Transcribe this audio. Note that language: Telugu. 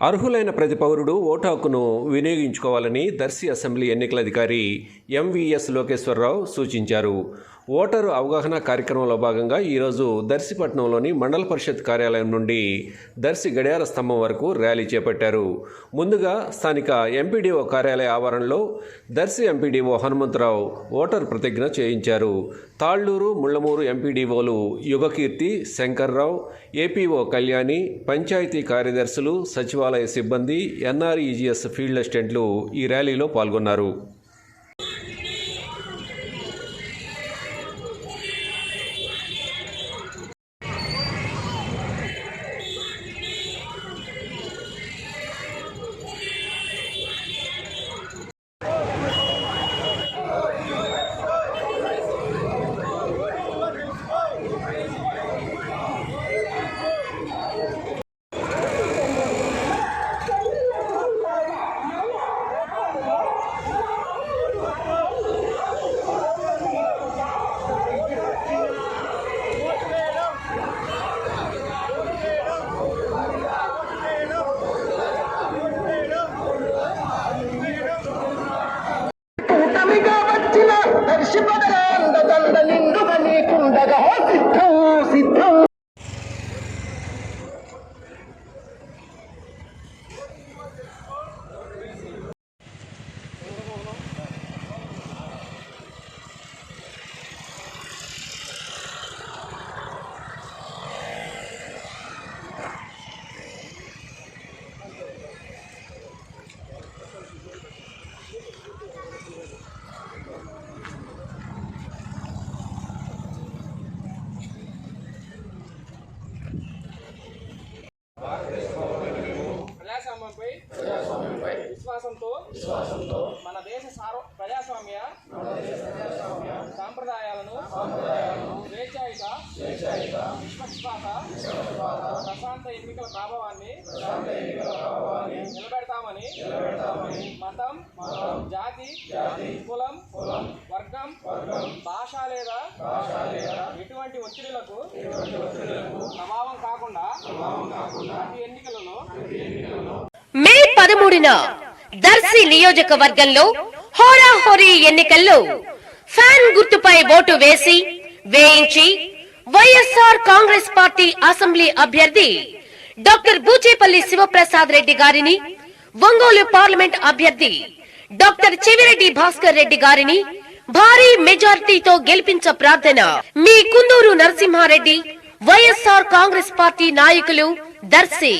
అర్హులైన ప్రతి పౌరుడు ఓటు హక్కును వినియోగించుకోవాలని దర్శి అసెంబ్లీ ఎన్నికల అధికారి ఎంవీఎస్ లోకేశ్వరరావు సూచించారు. ఓటరు అవగాహన కార్యక్రమంలో భాగంగా ఈరోజు దర్శిపట్నంలోని మండల పరిషత్ కార్యాలయం నుండి దర్శి గడియార స్తంభం వరకు ర్యాలీ చేపట్టారు. ముందుగా స్థానిక ఎంపీడీఓ కార్యాలయ ఆవరణలో దర్శి ఎంపీడీఓ హనుమంతరావు ఓటర్ ప్రతిజ్ఞ చేయించారు. తాళ్ళూరు ముళ్ళమూరు ఎంపీడీఓలు యుగకీర్తి శంకర్రావు ఏపీఓ కళ్యాణి పంచాయతీ కార్యదర్శులు సచివాలయ సిబ్బంది ఎన్ఆర్ఈజీఎస్ ఫీల్డ్ అసిస్టెంట్లు ఈ ర్యాలీలో పాల్గొన్నారు. ప్రజాస్వామ్యంపై విశ్వాసంతో మన దేశ సార్వ ప్రజాస్వామ్య సాంప్రదాయాలను స్వేచ్ఛాయుత నిష్పక్షపాత ప్రశాంత ఎన్నికల ప్రభావాన్ని నిలబెడతామని మతం జాతి కులం వర్గం భాష లేదా ఎటువంటి ఒత్తిడులకు ప్రభావం కాకుండా ప్రతి ఎన్నికలలో పదమూడున దర్శి నియోజకవర్గంలో హోరాహోరీ ఎన్నికల్లో ఫ్యాన్ గుర్తుపై ఓటు వేసి వేయించి వైఎస్ఆర్ కాంగ్రెస్ పార్టీ అసెంబ్లీ అభ్యర్థి డాక్టర్ బూచేపల్లి శివప్రసాద్ రెడ్డి గారిని ఒంగోలు పార్లమెంట్ అభ్యర్థి డాక్టర్ చెవిరెడ్డి భాస్కర్ రెడ్డి గారిని భారీ మెజార్టీతో గెలిపించ ప్రార్థన మీ కుందూరు నరసింహారెడ్డి వైఎస్ఆర్ కాంగ్రెస్ పార్టీ నాయకులు దర్శి.